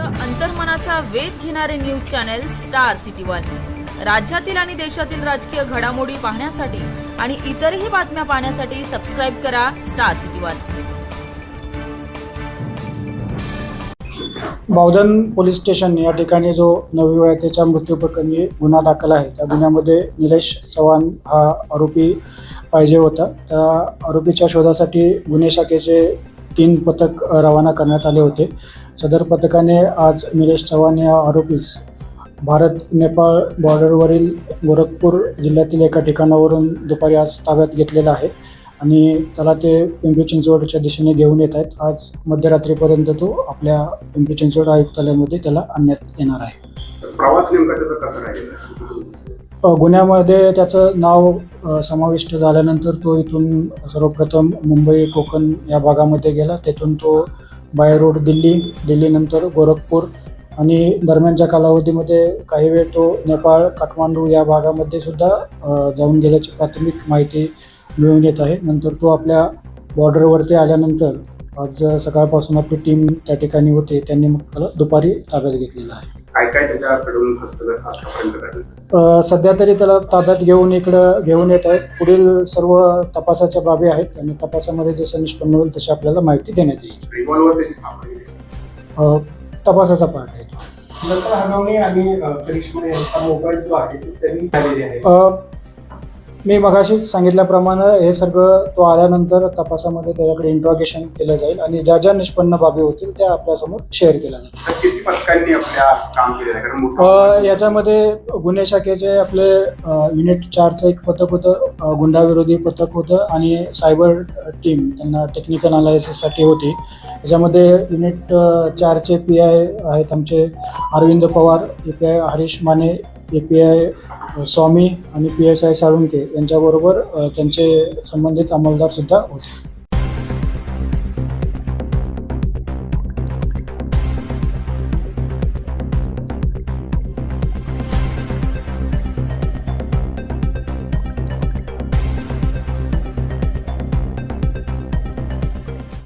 अंतर्मनाचा वेध घेणारे news channel Star City One. राज्यातील आणि देशातील राजकीय घडामोडी पाहण्यासाठी आणि इतरही बातम्या पाहण्यासाठी सबस्क्राईब करा Star City One. Bavdhan police station या ठिकाणी जो नवी मृत्यू प्रकरणी गुन्हा दाखल आहे त्या गुन्ह्यामध्ये निलेश चव्हाण हा आरोपी पाहिजे होता. त्या आरोपीच्या शोधासाठी गुन्हे शाखेचे तीन पथक रवाना करण्यात आले होते. सदर पथकाने आज निलेश चव्हाण या आरोपीस भारत नेपाळ बॉर्डरवरील गोरखपूर जिल्ह्यातील एका ठिकाणावरून दुपारी आज ताब्यात घेतलेला आहे आणि त्याला ते पिंपरी चिंचवडच्या दिशेने घेऊन येत आहेत. आज मध्यरात्रीपर्यंत तो आपल्या पिंपरी चिंचवड आयुक्तालयामध्ये त्याला आणण्यात येणार आहे. प्रवास नेमका गुन्ह्यामध्ये त्याचं नाव समाविष्ट झाल्यानंतर तो इथून सर्वप्रथम मुंबई कोकण या भागामध्ये गेला. तेथून तो बाय रोड दिल्ली दिल्लीनंतर गोरखपूर आणि दरम्यानच्या कालावधीमध्ये काही वेळ तो नेपाळ काठमांडू या भागामध्ये सुद्धा जाऊन गेल्याची प्राथमिक माहिती मिळून येत आहे. नंतर तो आपल्या बॉर्डरवरती आल्यानंतर आज सकाळपासून आपली टीम त्या ठिकाणी होती. त्यांनी मग त्याला दुपारी ताब्यात घेतलेलं आहे. काय काय त्याच्याकडून आतापर्यंत सध्या तरी त्याला ताब्यात घेऊन इकडं घेऊन येत आहेत. पुढील सर्व तपासाच्या बाबी आहेत आणि तपासामध्ये जसं निष्पन्न होईल तशी आपल्याला माहिती देण्यात येईल. तपासाचा पार्ट आणि मोबाईल जो आहे मी मगाशी सांगितल्याप्रमाणे हे सगळं तो आल्यानंतर तपासामध्ये त्याच्याकडे इंट्रॉगेशन केलं जाईल आणि ज्या ज्या निष्पन्न बाबी होतील त्या आपल्यासमोर शेअर केल्या मोठं याच्यामध्ये गुन्हे शाखेचे आपले युनिट चारचं एक पथक होतं गुंडाविरोधी पथक होतं आणि सायबर टीम त्यांना टेक्निकल अनालिसिससाठी होती. याच्यामध्ये युनिट चारचे पी आय आहेत आमचे Arvind Pawar A P I Harish Mane A P I Swami आणि पी एस आय साळुंके यांच्याबरोबर त्यांचे संबंधित अंमलदारसुद्धा होते.